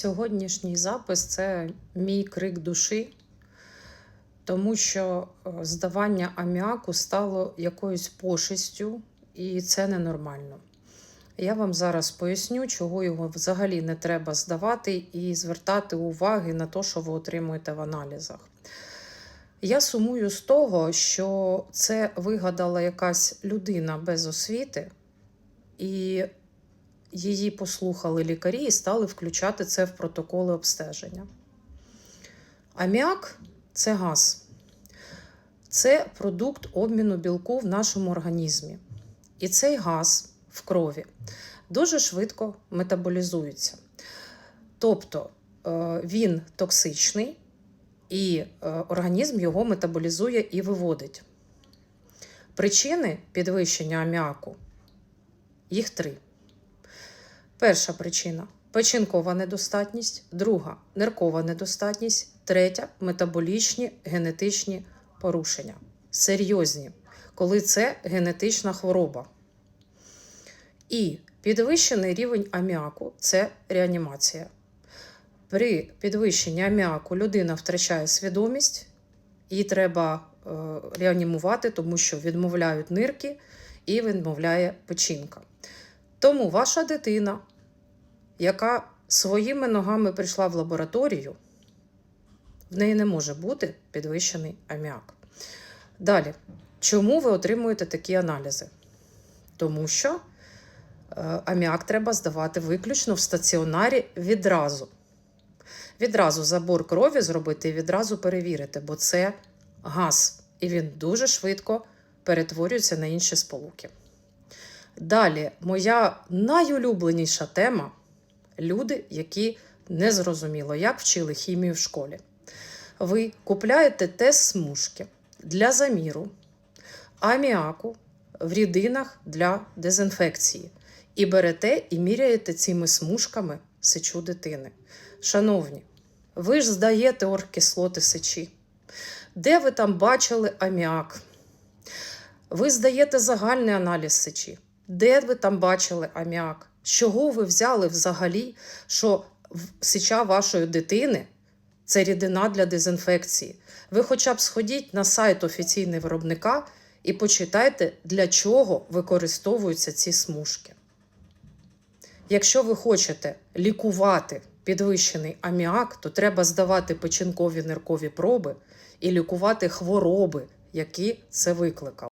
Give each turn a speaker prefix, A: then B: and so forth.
A: Сьогоднішній запис це мій крик душі, тому що е, здавання аміаку стало якоюсь пошестю, і це ненормально. Я вам зараз поясню, чого його взагалі не треба здавати і звертати уваги на те, що ви отримуєте в аналізах. Я сумую з того, що це вигадала якась людина без освіти, і її послухали лікарі і стали включати це в протоколи обстеження. Аміак це газ, це продукт обміну білку в нашому організмі. І цей газ в крові дуже швидко метаболізується. Тобто е, він токсичний, і е, організм його метаболізує і виводить. Причини підвищення аміаку їх три. Перша причина печінкова недостатність, друга ниркова недостатність, третя метаболічні генетичні порушення. Серйозні, коли це генетична хвороба. І підвищений рівень аміаку це реанімація. При підвищенні аміаку людина втрачає свідомість, їй треба е, реанімувати, тому що відмовляють нирки і відмовляє печінка. Тому ваша дитина, яка своїми ногами прийшла в лабораторію, в неї не може бути підвищений аміак. Далі, чому ви отримуєте такі аналізи? Тому що е, аміак треба здавати виключно в стаціонарі відразу. Відразу забор крові зробити і відразу перевірити, бо це газ, і він дуже швидко перетворюється на інші сполуки. Далі, моя найулюбленіша тема люди, які не зрозуміло, як вчили хімію в школі. Ви купляєте тест смужки для заміру аміаку в рідинах для дезінфекції і берете і міряєте цими смужками сечу дитини. Шановні, ви ж здаєте оргкислоти сечі. Де ви там бачили аміак? Ви здаєте загальний аналіз сечі. Де ви там бачили аміак? Чого ви взяли взагалі, що сеча вашої дитини це рідина для дезінфекції? Ви хоча б сходіть на сайт офіційного виробника і почитайте, для чого використовуються ці смужки. Якщо ви хочете лікувати підвищений аміак, то треба здавати печінкові ниркові проби і лікувати хвороби, які це викликали.